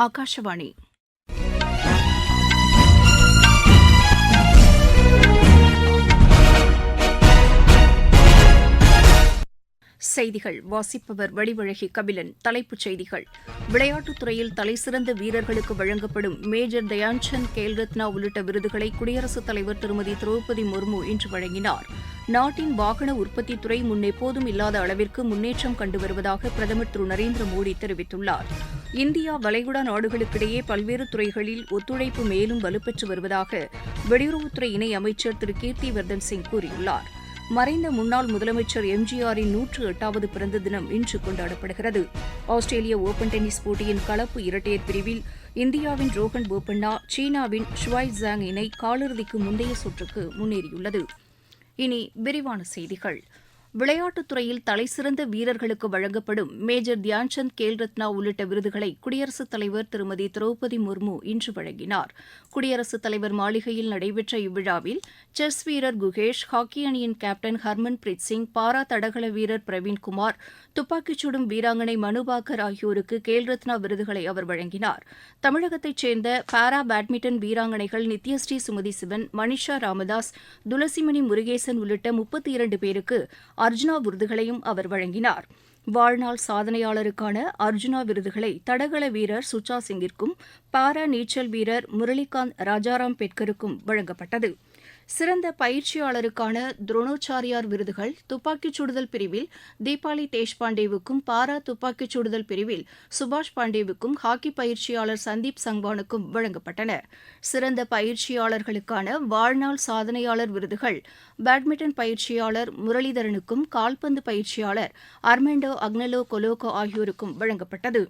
ஆகாஷவாணி செய்திகள். வாசிப்பவர் வடிவழகி கபிலன். தலைப்புச் செய்திகள். விளையாட்டுத் துறையில் தலைசிறந்த வீரர்களுக்கு வழங்கப்படும் மேஜர் தயான்சந்த் கேல்ரத்னா உள்ளிட்ட விருதுகளை குடியரசுத் தலைவர் திருமதி திரௌபதி முர்மு இன்று வழங்கினார். நாட்டின் வாகன உற்பத்தித் துறை முன்னெப்போதும் இல்லாத அளவிற்கு முன்னேற்றம் கண்டு வருவதாக பிரதமர் திரு நரேந்திர மோடி தெரிவித்துள்ளார். இந்தியா வளைகுடா நாடுகளுக்கிடையே பல்வேறு துறைகளில் ஒத்துழைப்பு மேலும் வலுப்பெற்று வருவதாக வெளியுறவுத்துறை இணை அமைச்சர் திரு. கீர்த்திவர்தன் சிங் கூறியுள்ளார். மறைந்த முன்னாள் முதலமைச்சர் எம்ஜிஆரின் நூற்று எட்டாவது பிறந்த தினம் இன்று கொண்டாடப்படுகிறது. ஆஸ்திரேலிய ஓபன் டென்னிஸ் போட்டியின் கலப்பு இரட்டையர் பிரிவில் இந்தியாவின் ரோஹன் போபண்ணா சீனாவின் ஷுவாய் ஜாங் இணை காலிறுதிக்கு முந்தைய சுற்றுக்கு முன்னேறியுள்ளது. இனி விரிவான செய்திகள். விளையாட்டுத் துறையில் தலைசிறந்த வீரர்களுக்கு வழங்கப்படும் மேஜர் தியான்சந்த் கேல்ரத்னா உள்ளிட்ட விருதுகளை குடியரசுத் தலைவர் திருமதி திரௌபதி முர்மு இன்று வழங்கினார். குடியரசுத் தலைவர் மாளிகையில் நடைபெற்ற இவ்விழாவில் செஸ் வீரர் குகேஷ் ஹாக்கி அணியின் captain Harmanpreet Singh para தடகள வீரர் பிரவீன்குமார் துப்பாக்கிச் சுடும் வீராங்கனை மனுபாக்கர் ஆகியோருக்கு கேல்ரத்னா விருதுகளை அவர் வழங்கினார். தமிழகத்தைச் சேர்ந்த பாரா பேட்மிண்டன் வீராங்கனைகள் நித்யஸ்ரீ சுமதி சிவன் மனிஷா ராமதாஸ் துளசிமணி முருகேசன் உள்ளிட்ட முப்பத்தி இரண்டு பேருக்கு அர்ஜுனா விருதுகளையும் அவர் வழங்கினார். வாழ்நாள் சாதனையாளருக்கான அர்ஜுனா விருதுகளை தடகள வீரர் சுச்சா சிங்கிற்கும் பாரா நீச்சல் வீரர் முரளிகாந்த் ராஜாராம் பெட்கருக்கும் வழங்கப்பட்டது. சிறந்த பயிற்சியாளருக்கான துரோணோச்சாரியார் விருதுகள் துப்பாக்கிச் சுடுதல் பிரிவில் தீபாலி தேஷ்பாண்டேவுக்கும் பாரா துப்பாக்கிச் சுடுதல் பிரிவில் சுபாஷ் பாண்டேவுக்கும் ஹாக்கி பயிற்சியாளர் சந்தீப் சங்வானுக்கும் வழங்கப்பட்டன. சிறந்த பயிற்சியாளர்களுக்கான வாழ்நாள் சாதனையாளர் விருதுகள் பேட்மிண்டன் பயிற்சியாளர் முரளிதரனுக்கும் கால்பந்து பயிற்சியாளர் அர்மெண்டோ அக்னலோ கொலோகோ ஆகியோருக்கும் வழங்கப்பட்டது.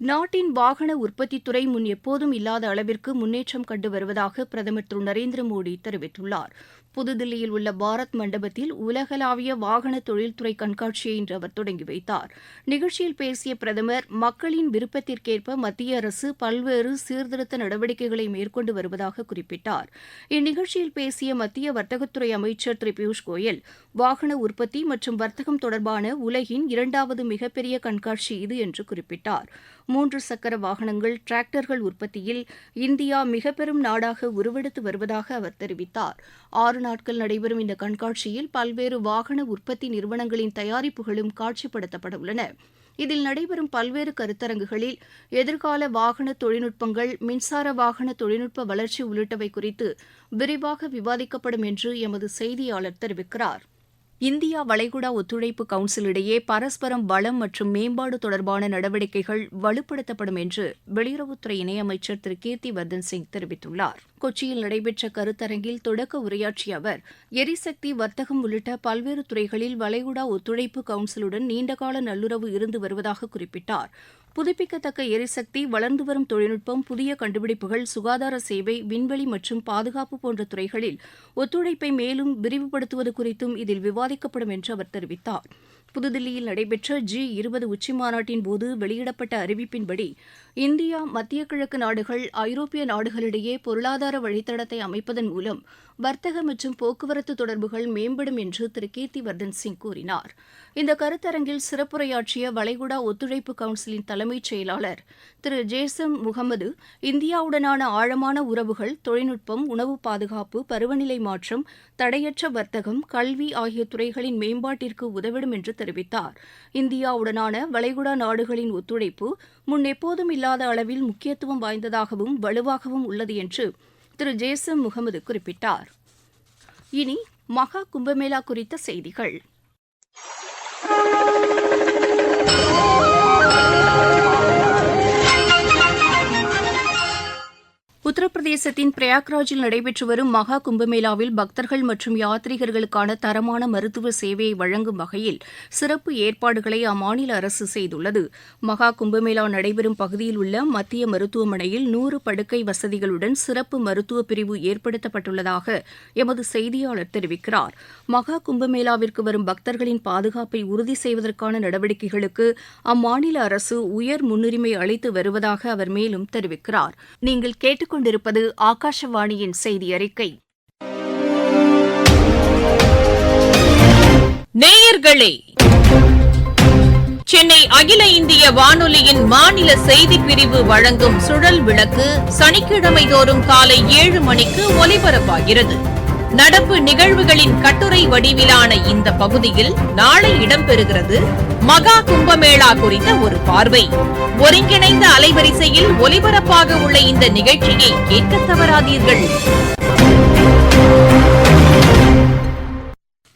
நாட்டின் வாகன உற்பத்தித் துறை முன் எப்போதும் இல்லாத அளவிற்கு முன்னேற்றம் கண்டு வருவதாக பிரதமர் திரு நரேந்திர மோடி தெரிவித்துள்ளார். புதுதில்லியில் உள்ள பாரத் மண்டபத்தில் உலகளாவிய வாகன தொழில்துறை கண்காட்சியை இன்று அவர் தொடங்கி வைத்தார். நிகழ்ச்சியில் பேசிய பிரதமர் மக்களின் விருப்பத்திற்கேற்ப மத்திய அரசு பல்வேறு சீர்திருத்த நடவடிக்கைகளை மேற்கொண்டு வருவதாக குறிப்பிட்டார். இந்நிகழ்ச்சியில் பேசிய மத்திய வர்த்தகத்துறை அமைச்சர் திரு பியூஷ் கோயல் வாகன உற்பத்தி மற்றும் வர்த்தகம் தொடர்பான உலகின் இரண்டாவது மிகப்பெரிய கண்காட்சி இது என்று குறிப்பிட்டார். மூன்று சக்கர வாகனங்கள் டிராக்டர்கள் உற்பத்தியில் இந்தியா மிக பெரும் நாடாக உருவெடுத்து வருவதாக அவர் தெரிவித்தார். ஆறு நாட்கள் நடைபெறும் இந்த கண்காட்சியில் பல்வேறு வாகன உற்பத்தி நிறுவனங்களின் தயாரிப்புகளும் காட்சிப்படுத்தப்பட உள்ளன. இதில் நடைபெறும் பல்வேறு கருத்தரங்குகளில் எதிர்கால வாகன தொழில்நுட்பங்கள் மின்சார வாகன தொழில்நுட்ப வளர்ச்சி உள்ளிட்டவை குறித்து விரிவாக விவாதிக்கப்படும் என்று எமது செய்தியாளர் தெரிவிக்கிறார். இந்தியா வளைகுடா ஒத்துழைப்பு கவுன்சில் இடையே பரஸ்பரம் வளம் மற்றும் மேம்பாடு தொடர்பான நடவடிக்கைகள் வலுப்படுத்தப்படும் என்று வெளியுறவுத்துறை இணையமைச்சர் திரு கீர்த்தி வர்தன் சிங் தெரிவித்துள்ளார். கொச்சியில் நடைபெற்ற கருத்தரங்கில் தொடக்க உரையாற்றிய அவர் எரிசக்தி வர்த்தகம் உள்ளிட்ட பல்வேறு துறைகளில் வளைகுடா ஒத்துழைப்பு கவுன்சிலுடன் நீண்டகால நல்லுறவு இருந்து வருவதாக குறிப்பிட்டார். புதுப்பிக்கத்தக்க எரிசக்தி வளர்ந்து வரும் தொழில்நுட்பம் புதிய கண்டுபிடிப்புகள் சுகாதார சேவை விண்வெளி மற்றும் பாதுகாப்பு போன்ற துறைகளில் ஒத்துழைப்பை மேலும் விரிவுபடுத்துவது குறித்தும் இதில் விவாதிக்கப்படும் என்று அவர் தெரிவித்தார். புதுதில்லியில் நடைபெற்ற ஜி இருபது உச்சிமாநாட்டின் போது வெளியிடப்பட்ட அறிவிப்பின்படி இந்தியா மத்திய கிழக்கு நாடுகள் ஐரோப்பிய நாடுகளிடையே பொருளாதார வழித்தடத்தை அமைப்பதன் மூலம் வர்த்தக மற்றும் போக்குவரத்து தொடர்புகள் மேம்படும் என்று திரு. கீர்த்திவர்தன் சிங் கூறினார். இந்த கருத்தரங்கில் சிறப்புரையாற்றிய வளைகுடா ஒத்துழைப்பு கவுன்சிலின் தலைமைச் செயலாளர் திரு. ஜேசம் முகமது இந்தியாவுடனான ஆழமான உறவுகள் தொழில்நுட்பம் உணவு பாதுகாப்பு பருவநிலை மாற்றம் தடையற்ற வர்த்தகம் கல்வி ஆகிய துறைகளின் மேம்பாட்டிற்கு உதவிடும் என்று தெரிவித்தார். இந்தியாவுடனான வளைகுடா நாடுகளின் ஒத்துழைப்பு முன் எப்போதும் இல்லாத அளவில் முக்கியத்துவம் வாய்ந்ததாகவும் வலுவாகவும் உள்ளது என்று திரு. ஜேசம் முகமது குறிப்பிட்டார். இனி மகா கும்பமேளா குறித்த செய்திகள். உத்தரப்பிரதேசத்தின் பிரயாக்ராஜில் நடைபெற்று வரும் மகா கும்பமேளாவில் பக்தர்கள் மற்றும் யாத்ரீகர்களுக்கான தரமான மருத்துவ சேவையை வழங்கும் வகையில் சிறப்பு ஏற்பாடுகளை அம்மாநில அரசு செய்துள்ளது. மகா கும்பமேளா நடைபெறும் பகுதியில் உள்ள மத்திய மருத்துவமனையில் நூறு படுக்கை வசதிகளுடன் சிறப்பு மருத்துவ பிரிவு ஏற்படுத்தப்பட்டுள்ளதாக எமது செய்தியாளர் தெரிவிக்கிறார். மகா கும்பமேளாவிற்கு வரும் பக்தர்களின் பாதுகாப்பை உறுதி செய்வதற்கான நடவடிக்கைகளுக்கு அம்மாநில அரசு உயர் முன்னுரிமை அளித்து வருவதாக அவர் மேலும் தெரிவிக்கிறார். நீங்கள் கேட்டுக்கொண்டிருப்பது ஆகாஷவாணியின் செய்தி அறிக்கை நேயர்களே சென்னை அகில இந்திய வானொலியின் மாநில செய்திப் பிரிவு வழங்கும் சுழல் விளக்கு சனிக்கிழமை தோறும் காலை ஏழு மணிக்கு ஒலிபரப்பாகிறது. நடப்பு நிகழ்வுகளின் கட்டுரை வடிவிலான இந்த பகுதியில் நாளை இடம்பெறுகிறது மகா கும்பமேளா குறித்த ஒரு பார்வை. ஒருங்கிணைந்த அலைவரிசையில் ஒலிபரப்பாக உள்ள இந்த நிகழ்ச்சியை கேட்க தவறாதீர்கள்.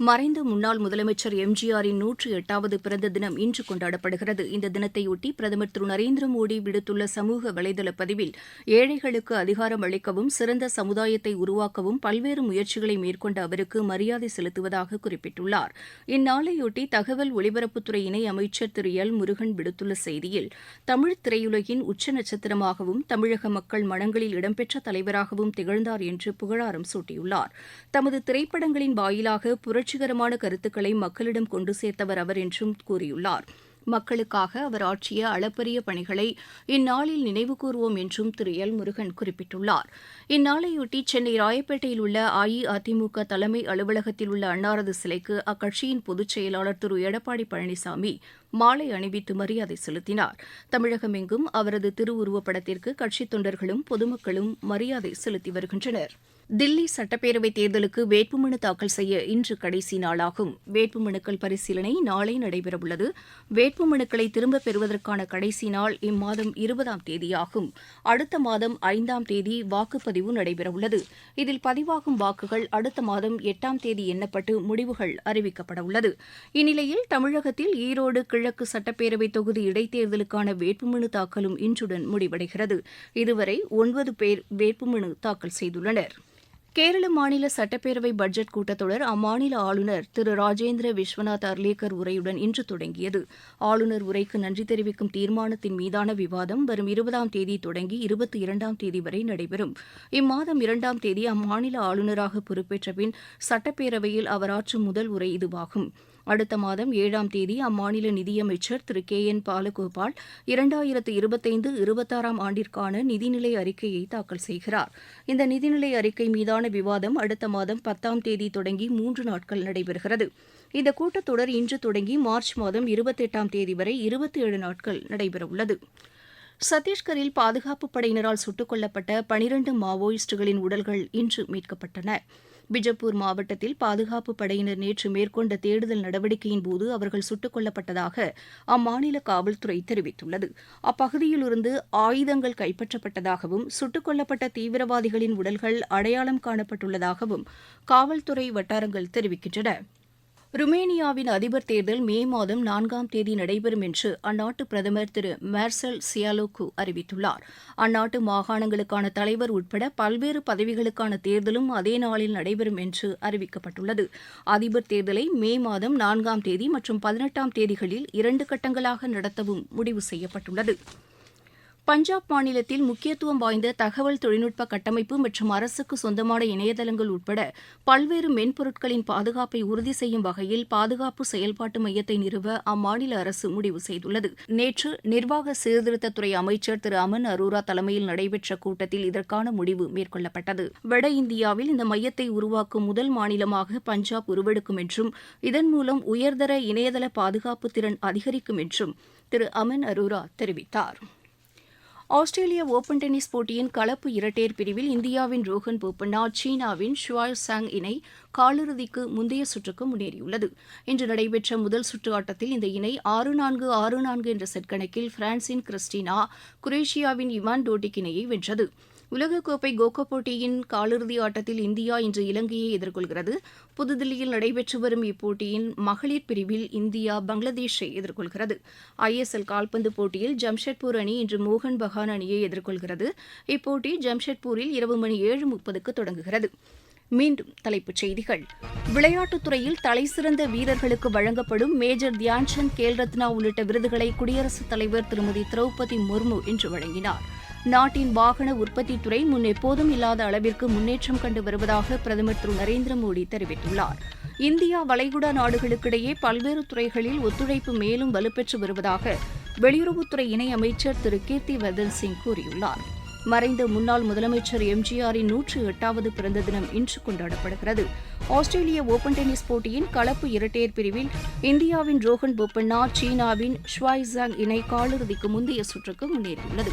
மறைந்த முன்னாள் முதலமைச்சர் எம்ஜிஆரின் நூற்றி எட்டாவது பிறந்த தினம் இன்று கொண்டாடப்படுகிறது. இந்த தினத்தையொட்டி பிரதமர் திரு நரேந்திர மோடி விடுத்துள்ள சமூக வலைதள பதிவில் ஏழைகளுக்கு அதிகாரம் அளிக்கவும் சிறந்த சமுதாயத்தை உருவாக்கவும் பல்வேறு முயற்சிகளை மேற்கொண்ட அவருக்கு மரியாதை செலுத்துவதாக குறிப்பிட்டுள்ளார். இந்நாளையொட்டி தகவல் ஒலிபரப்புத்துறை இணை அமைச்சர் திரு எல் முருகன் விடுத்துள்ள செய்தியில் தமிழ் திரையுலகின் உச்ச நட்சத்திரமாகவும் தமிழக மக்கள் மனங்களில் இடம்பெற்ற தலைவராகவும் திகழ்ந்தார் என்று புகழாரம் சூட்டியுள்ளார். தமது திரைப்படங்களின் வாயிலாக புரட்சி புரட்சிகரமான கருத்துக்களை மக்களிடம் கொண்டு சேர்த்தவர் அவர் என்றும் கூறியுள்ளார். மக்களுக்காக அவர் ஆற்றிய அளப்பரிய பணிகளை இந்நாளில் நினைவு கூறுவோம் என்றும் திரு. எல். முருகன் குறிப்பிட்டுள்ளார். இந்நாளையொட்டி சென்னை ராயப்பேட்டையில் உள்ள அஇஅதிமுக தலைமை அலுவலகத்தில் உள்ள அன்னாரது சிலைக்கு அக்கட்சியின் பொதுச் செயலாளர் திரு. எடப்பாடி பழனிசாமி மாலை அணிவித்து மரியாதை செலுத்தினார். தமிழகமெங்கும் அவரது திருவுருவப் படத்திற்கு கட்சித் தொண்டர்களும் பொதுமக்களும் மரியாதை செலுத்தி வருகின்றனர். தில்லி சட்டப்பேரவைத் தேர்தலுக்கு வேட்புமனு தாக்கல் செய்ய இன்று கடைசி நாளாகும். வேட்புமனுக்கள் பரிசீலனை நாளை நடைபெறவுள்ளது. வேட்புமனுக்களை திரும்பப் பெறுவதற்கான கடைசி நாள் இம்மாதம் இருபதாம் தேதியாகும். அடுத்த மாதம் ஐந்தாம் தேதி வாக்குப்பதிவு நடைபெறவுள்ளது. இதில் பதிவாகும் வாக்குகள் அடுத்த மாதம் எட்டாம் தேதி எண்ணப்பட்டு முடிவுகள் அறிவிக்கப்படவுள்ளது. இந்நிலையில் தமிழகத்தில் ஈரோடு கிழக்கு சட்டப்பேரவை தொகுதி இடைத்தேர்தலுக்கான வேட்புமனு தாக்கலும் இன்றுடன் முடிவடைகிறது. இதுவரை ஒன்பது பேர் வேட்புமனு தாக்கல் செய்துள்ளனர். கேரள மாநில சட்டப்பேரவை பட்ஜெட் கூட்டத்தொடர் அம்மாநில ஆளுநர் திரு ராஜேந்திர விஸ்வநாத் அர்லேக்கர் உரையுடன் இன்று தொடங்கியது. ஆளுநர் உரைக்கு நன்றி தெரிவிக்கும் தீர்மானத்தின் மீதான விவாதம் வரும் இருபதாம் தேதி தொடங்கி இருபத்தி இரண்டாம் தேதி வரை நடைபெறும். இம்மாதம் இரண்டாம் தேதி அம்மாநில ஆளுநராக பொறுப்பேற்ற பின் சட்டப்பேரவையில் அவர் ஆற்றும் முதல் உரை இதுவாகும். அடுத்த மாதம் ஏழாம் தேதி அம்மாநில நிதியமைச்சர் திரு கே என் பாலகோபால் இரண்டாயிரத்து இருபத்தைந்து இருபத்தாறாம் ஆண்டிற்கான நிதிநிலை அறிக்கையை தாக்கல் செய்கிறார். இந்த நிதிநிலை அறிக்கை மீதான விவாதம் அடுத்த மாதம் பத்தாம் தேதி தொடங்கி மூன்று நாட்கள் நடைபெறுகிறது. இந்த கூட்டத்தொடர் இன்று தொடங்கி மார்ச் மாதம் இருபத்தெட்டாம் தேதி வரை இருபத்தி ஏழு நாட்கள் நடைபெறவுள்ளது. சத்தீஸ்கரில் பாதுகாப்பு படையினரால் சுட்டுக் கொல்லப்பட்ட பனிரண்டு மாவோயிஸ்டுகளின் உடல்கள் இன்று மீட்கப்பட்டன. பிஜப்பூர் மாவட்டத்தில் பாதுகாப்பு படையினர் நேற்று மேற்கொண்ட தேடுதல் நடவடிக்கையின் போது அவர்கள் சுட்டுக் கொல்லப்பட்டதாக அம்மாநில காவல்துறை தெரிவித்துள்ளது. அப்பகுதியிலிருந்து ஆயுதங்கள் கைப்பற்றப்பட்டதாகவும் சுட்டுக் கொல்லப்பட்ட தீவிரவாதிகளின் உடல்கள் அடையாளம் காணப்பட்டுள்ளதாகவும் காவல்துறை வட்டாரங்கள் தெரிவிக்கின்றன. ருமேனியாவின் அதிபர் தேர்தல் மே மாதம் நான்காம் தேதி நடைபெறும் என்று அந்நாட்டு பிரதமர் திரு மேர்சல் சியாலோக்கு அறிவித்துள்ளார். அந்நாட்டு மாகாணங்களுக்கான தலைவர் உட்பட பல்வேறு பதவிகளுக்கான தேர்தலும் அதே நாளில் நடைபெறும் என்று அறிவிக்கப்பட்டுள்ளது. அதிபர் தேர்தலை மே மாதம் நான்காம் தேதி மற்றும் பதினெட்டாம் தேதிகளில் இரண்டு கட்டங்களாக நடத்தவும் முடிவு செய்யப்பட்டுள்ளது. பஞ்சாப் மாநிலத்தில் முக்கியத்துவம் வாய்ந்த தகவல் தொழில்நுட்ப கட்டமைப்பு மற்றும் அரசுக்கு சொந்தமான இணையதளங்கள் உட்பட பல்வேறு மென்பொருட்களின் பாதுகாப்பை உறுதி செய்யும் வகையில் பாதுகாப்பு செயல்பாட்டு மையத்தை நிறுவ அம்மாநில அரசு முடிவு செய்துள்ளது. நேற்று நிர்வாக சீர்திருத்தத்துறை அமைச்சர் திரு அமன் அரோரா தலைமையில் நடைபெற்ற கூட்டத்தில் இதற்கான முடிவு மேற்கொள்ளப்பட்டது. வட இந்தியாவில் இந்த மையத்தை உருவாக்கும் முதல் மாநிலமாக பஞ்சாப் உருவெடுக்கும் என்றும் இதன் மூலம் உயர்தர இணையதள பாதுகாப்பு திறன் அதிகரிக்கும் என்றும் திரு அமன் அரோரா தெரிவித்தார். ஆஸ்திரேலிய ஓபன் டென்னிஸ் போட்டியின் கலப்பு இரட்டையர் பிரிவில் இந்தியாவின் ரோஹன் போப்பண்ணா சீனாவின் ஷுவாய் சாங் இணை காலிறுதிக்கு முந்தைய சுற்றுக்கு முன்னேறியுள்ளது. இன்று நடைபெற்ற முதல் சுற்று ஆட்டத்தில் இந்த இணை ஆறு நான்கு ஆறு நான்கு என்ற செட் கணக்கில் பிரான்சின் கிறிஸ்டினா குரேஷியாவின் இவான் டோட்டிக் இணையை வென்றது. உலகக்கோப்பை கோகோ போட்டியின் காலிறுதி ஆட்டத்தில் இந்தியா இன்று இலங்கையை எதிர்கொள்கிறது. புதுதில்லியில் நடைபெற்று வரும் இப்போட்டியின் மகளிர் பிரிவில் இந்தியா பங்களாதேஷை எதிர்கொள்கிறது. ஐஎஸ்எல் கால்பந்து போட்டியில் ஜம்ஷெட்பூர் அணி இன்று மோகன் பகான் அணியை எதிர்கொள்கிறது. இப்போட்டி ஜம்ஷெட்பூரில் இரவு மணி ஏழு முப்பதுக்கு தொடங்குகிறது. மீண்டும் தலைப்புச் செய்திகள். விளையாட்டுத் துறையில் தலைசிறந்த வீரர்களுக்கு வழங்கப்படும் மேஜர் தியான்சந்த் கேல்ரத்னா உள்ளிட்ட விருதுகளை குடியரசுத் தலைவர் திருமதி திரௌபதி முர்மு இன்று வழங்கினார். நாட்டின் வாகன உற்பத்தி துறை முன்னெப்போதும் இல்லாத அளவிற்கு முன்னேற்றம் கண்டு வருவதாக பிரதமர் திரு நரேந்திர மோடி தெரிவித்துள்ளார். இந்தியா வளைகுடா நாடுகளுக்கிடையே பல்வேறு துறைகளில் ஒத்துழைப்பு மேலும் வலுப்பெற்று வருவதாக வெளியுறவுத்துறை இணையமைச்சர் திரு கீர்த்தி வர்தன் சிங் கூறியுள்ளார். மறைந்த முன்னாள் முதலமைச்சர் எம்ஜிஆரின் நூற்று எட்டாவது பிறந்த தினம் இன்று கொண்டாடப்படுகிறது. ஆஸ்திரேலிய ஓபன் டென்னிஸ் போட்டியின் கலப்பு இரட்டையர் பிரிவில் இந்தியாவின் ரோஹன் போப்பண்ணா சீனாவின் ஷுவாய்சாங் இணை காலிறுதிக்கு முந்தைய சுற்றுக்கு முன்னேறியுள்ளது.